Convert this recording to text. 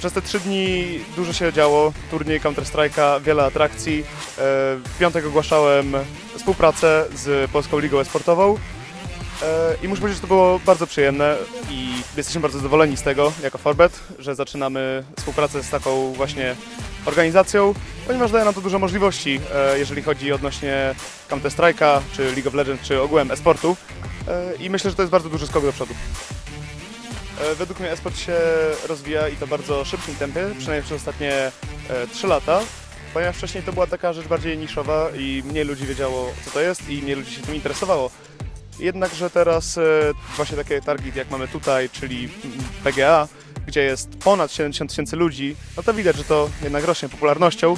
Przez te trzy dni dużo się działo, turniej Counter-Strike'a, wiele atrakcji. E, W piątek ogłaszałem współpracę z Polską Ligą Esportową E, i muszę powiedzieć, że to było bardzo przyjemne i jesteśmy bardzo zadowoleni z tego jako Forbet, że zaczynamy współpracę z taką właśnie organizacją, ponieważ daje nam to dużo możliwości, e, jeżeli chodzi odnośnie Counter-Strike'a, czy League of Legends, czy ogółem e-sportu i myślę, że to jest bardzo duży skok do przodu. E, Według mnie esport się rozwija i to bardzo szybkim tempie, przynajmniej przez ostatnie e, 3 lata, ponieważ wcześniej to była taka rzecz bardziej niszowa i mniej ludzi wiedziało co to jest i mniej ludzi się tym interesowało. Jednakże teraz e, właśnie takie targi jak mamy tutaj, czyli PGA, gdzie jest ponad 70 tysięcy ludzi, no to widać, że to jednak rośnie popularnością